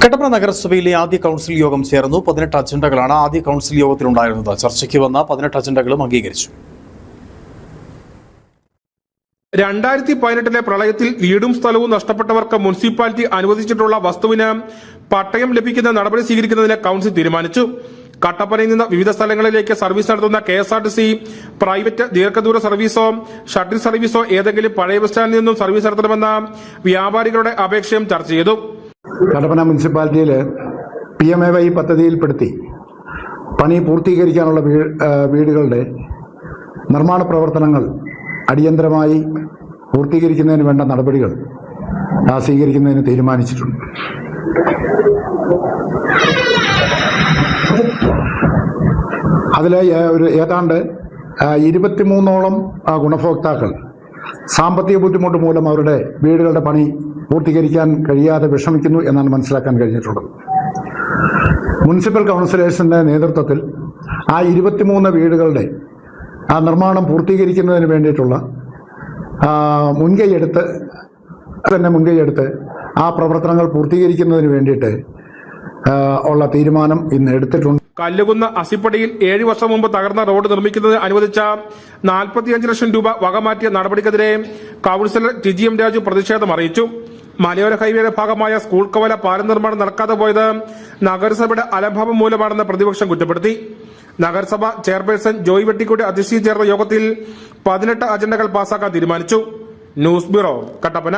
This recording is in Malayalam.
കട്ടപ്പന നഗരസഭയിലെ ആദ്യ കൗൺസിൽ യോഗം ചേർന്നു. പതിനെട്ട് അജണ്ടകളാണ് ആദ്യ കൗൺസിൽ യോഗത്തിലുണ്ടായിരുന്നത്. ചർച്ചയ്ക്ക് വന്ന പതിനെട്ട് അജണ്ടകളും അംഗീകരിച്ചു. രണ്ടായിരത്തി പതിനെട്ടിലെ പ്രളയത്തിൽ വീടും സ്ഥലവും നഷ്ടപ്പെട്ടവർക്ക് മുനിസിപ്പാലിറ്റി അനുവദിച്ചിട്ടുള്ള വസ്തുവിന് പട്ടയം ലഭിക്കുന്ന നടപടി സ്വീകരിക്കുന്നതിന് കൌൺസിൽ തീരുമാനിച്ചു. കട്ടപ്പനയിൽ നിന്ന് വിവിധ സ്ഥലങ്ങളിലേക്ക് സർവീസ് നടത്തുന്ന K S R T C private ദീർഘദൂര സർവീസോ ഷട്ടിൽ സർവീസോ ഏതെങ്കിലും പഴയ ബസ് സ്റ്റാൻഡിൽ നിന്നും സർവീസ് നടത്തണമെന്ന വ്യാപാരികളുടെ അപേക്ഷയും ചർച്ച ചെയ്തു. കട്ടപ്പന മുനിസിപ്പാലിറ്റിയിൽ പി എം എ വൈ പദ്ധതിയിൽപ്പെടുത്തി പണി പൂർത്തീകരിക്കാനുള്ള വീടുകളുടെ നിർമ്മാണ പ്രവർത്തനങ്ങൾ അടിയന്തരമായി പൂർത്തീകരിക്കുന്നതിന് വേണ്ട നടപടികൾ സ്വീകരിക്കുന്നതിന് തീരുമാനിച്ചിട്ടുണ്ട്. അതിൽ ഒരു ഏതാണ്ട് ഇരുപത്തിമൂന്നോളം ഗുണഭോക്താക്കൾ സാമ്പത്തിക ബുദ്ധിമുട്ട് മൂലം അവരുടെ വീടുകളുടെ പണി പൂർത്തീകരിക്കാൻ കഴിയാതെ വിഷമിക്കുന്നു എന്നാണ് മനസ്സിലാക്കാൻ കഴിഞ്ഞിട്ടുള്ളത്. മുനിസിപ്പൽ കൗൺസിലേഴ്സിന്റെ നേതൃത്വത്തിൽ ആ ഇരുപത്തിമൂന്ന് വീടുകളുടെ ആ നിർമ്മാണം പൂർത്തീകരിക്കുന്നതിന് വേണ്ടിയിട്ടുള്ള മുൻകൈയെടുത്ത് തന്നെ മുൻകൈയെടുത്ത് ആ പ്രവർത്തനങ്ങൾ പൂർത്തീകരിക്കുന്നതിന് വേണ്ടിയിട്ട് ഉള്ള തീരുമാനം ഇന്ന് എടുത്തിട്ടുണ്ട്. കല്ലുകുന്ന് അസിപ്പടിയിൽ ഏഴ് വർഷം മുമ്പ് തകർന്ന റോഡ് നിർമ്മിക്കുന്നത് അനുവദിച്ച നാൽപ്പത്തിയഞ്ച് ലക്ഷം രൂപ വകമാറ്റിയ നടപടിക്കെതിരെ കൌൺസിലർ ടിജി എം രാജു പ്രതിഷേധം അറിയിച്ചു. മലയോര ഹൈവേയുടെ ഭാഗമായ സ്കൂൾ കവല പാലം നിർമ്മാണം നടക്കാതെ പോയത് നഗരസഭയുടെ അലംഭാവം മൂലമാണെന്ന് പ്രതിപക്ഷം കുറ്റപ്പെടുത്തി. നഗരസഭ ചെയർപേഴ്സൺ ജോയ് വെട്ടിക്കുട്ടി അധ്യക്ഷതയിൽ ചേർന്ന യോഗത്തിൽ പതിനെട്ട് അജണ്ടകൾ പാസാക്കാൻ തീരുമാനിച്ചു. News bureau Kattappana.